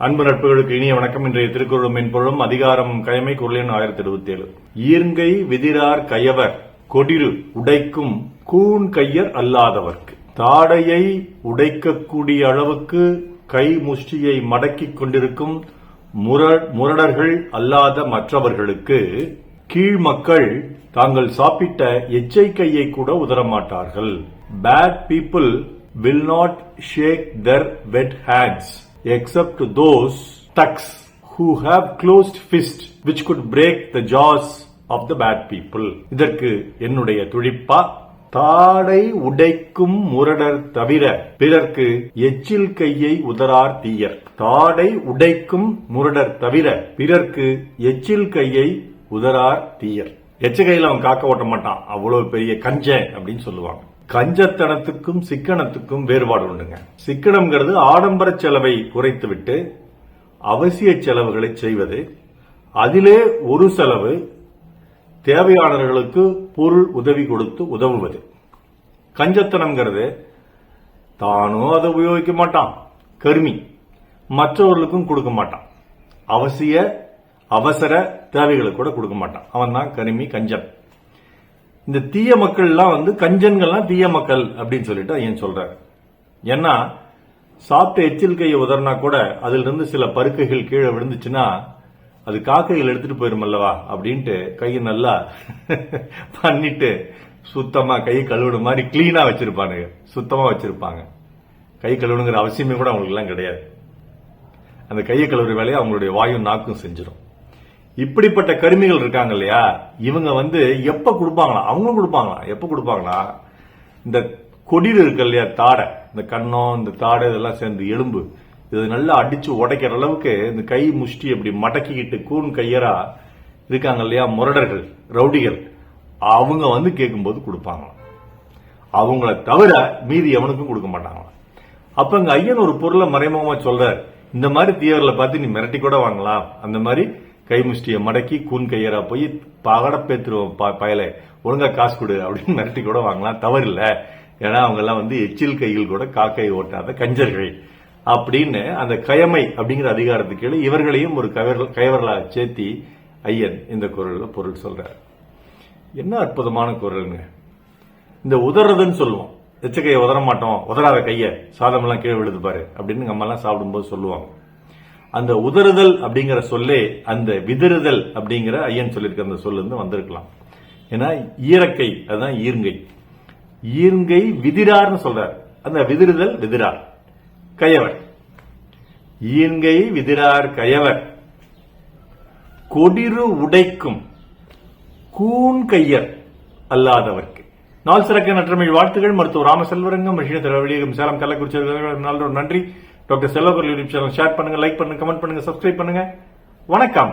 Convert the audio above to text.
அன்பு நட்புகளுக்கு இனிய வணக்கம். இன்றைய திருக்குறள் மென்பொருளும் அதிகாரம் கயமை குரலின் ஆயிரத்தி எழுபத்தி ஏழு ஈர்ங்கை விதிரார் கயவர் கொடிரு உடைக்கும் கூன் கையர் அல்லாதவர்க்கு. தாடையை உடைக்கக்கூடிய அளவுக்கு கை முஷ்டியை மடக்கிக் கொண்டிருக்கும் முர- முரடர்கள் அல்லாத மற்றவர்களுக்கு கீழ் மக்கள் தாங்கள் சாப்பிட்ட எச்சை கையை கூட உதரமாட்டார்கள் bad people will not shake their wet hands except those thugs who have closed fist which could break the jaws of the bad people. இதற்கு என்னுடைய துழிப்பா தாடை உடைக்கும் முரடர் தவிர பிறர்க்கு எச்சில் கையை உதரார் தீயர். தாடை உடைக்கும் முரடர் தவிர பிறர்க்கு எச்சில் கையை உதரார் தீயர். எச்ச கையில அவன் காக்க ஓட்ட மாட்டான். அவ்வளவு பெரிய கஞ்ச அப்படின்னு சொல்லுவாங்க. கஞ்சத்தனத்துக்கும் சிக்கனத்துக்கும் வேறுபாடு உண்டுங்க. சிக்கனம்ங்கிறது ஆடம்பர செலவை குறைத்துவிட்டு அவசிய செலவுகளை செய்வது அதிலே ஒரு செலவு தேவையானவர்களுக்கு பொருள் உதவி கொடுத்து உதவுவது. கஞ்சத்தனம்ங்கிறது தானும் அதை உபயோகிக்க மாட்டான். கருமி. மற்றவர்களுக்கும் கொடுக்க மாட்டான். அவசிய அவசர தேவைகளுக்கு கூட கொடுக்க மாட்டான். அவன் தான் கருமி கஞ்சன் இந்த தீய மக்கள்லாம் வந்து கஞ்சன்கள்லாம் தீய மக்கள் அப்படின்னு சொல்லிட்டு ஏன் சொல்றாரு. ஏன்னா சாப்பிட்ட எச்சில் கையை உதறினா கூட அதுல இருந்து சில பருக்கைகள் கீழே விழுந்துச்சுன்னா அது காக்கைகள் எடுத்துட்டு போயிரும் அல்லவா அப்படின்ட்டு கையை நல்லா பண்ணிட்டு சுத்தமா கை கழுவுன மாதிரி கிளீனா வச்சிருப்பானுங்க. சுத்தமா வச்சிருப்பாங்க. கை கழுவணுங்கிற அவசியமே கூட அவங்களுக்கு எல்லாம் கிடையாது. அந்த கையை கழுவுற வேலையை அவங்களுடைய வாயும் நாக்கும் செஞ்சிடும் இப்படிப்பட்ட கருமிகள் இருக்காங்க இல்லையா? இவங்க வந்து எப்ப கொடுப்பாங்களா? அவங்களும் கொடுப்பாங்களா? எப்ப கொடுப்பாங்களா? இந்த கொடியில் இருக்கு இல்லையா? தாடை. இந்த கண்ணம் இந்த தாடை இதெல்லாம் சேர்ந்து எலும்பு. இது நல்லா அடிச்சு உடைக்கிற அளவுக்கு இந்த கை முஷ்டி அப்படி மடக்கிக்கிட்டு கூன் கையரா இருக்காங்க இல்லையா? முரடர்கள் ரவுடிகள். அவங்க வந்து கேட்கும்போது கொடுப்பாங்களாம். அவங்கள தவிர மீதி எவனுக்கும் கொடுக்க மாட்டாங்களாம். அப்ப இங்க ஐயன் ஒரு பொருளை மறைமுகமா சொல்றார். இந்த மாதிரி தீவிரல பார்த்து நீ மிரட்டி கூட வாங்கலாம். அந்த மாதிரி கைமுஷ்டியை மடக்கி கூன் கையரா போய் பகடப்பேத்துருவோம் பயலை. ஒழுங்கா காசு கொடு அப்படின்னு மிரட்டி கூட வாங்கலாம். தவறில்ல. ஏன்னா அவங்க எல்லாம் வந்து எச்சில் கையில் கூட காக்கை ஓட்டாத கஞ்சர்கள். அப்படின்னு அந்த கயமை அப்படிங்கிற அதிகாரத்துக்கு கீழே இவர்களையும் ஒரு கயவர் கயவர்களாக சேர்த்தி ஐயன் இந்த குரலில் பொருள் சொல்றார். என்ன அற்புதமான குரலுங்க. இந்த உதறதுன்னு சொல்லுவோம். எச்சக்கையை உதற மாட்டோம் உதறாத கைய சாதம் எல்லாம் கீழே விழுது பாரு. அப்படின்னு நம்ம எல்லாம் சாப்பிடும்போது சொல்லுவாங்க. அந்த உதறுதல் அப்படிங்கிற சொல்லே அந்த விதறுதல் அப்படிங்கிற ஐயன் சொல்லியிருக்க அந்த சொல்ல இருந்து வந்திருக்கலாம். ஏன்னா ஈரக்கை அதுதான் ஈர்ங்கை. ஈர்ங்கை விதிரார்னு சொல்றார். அந்த விதிறுதல் விதிரார். கயவர். ஈன்கை விதிரார் கயவர். கொடிரு உடைக்கும் கூன் கையர் அல்லாதவர்க்கு. நாள் சிறக்க நற்றமிழ் வாழ்த்துகள். மருத்துவர் ராமசெல்வரங்கம் மஷின திரவழியகம் சேலம் கள்ளக்குறிச்சி நல்ல ஒரு நன்றி. Doctor Selvaguru YouTube channel share பண்ணுங்க லைக் பண்ணுங்க கமெண்ட் பண்ணுங்க சப்ஸ்கிரைப் பண்ணுங்க. வணக்கம்.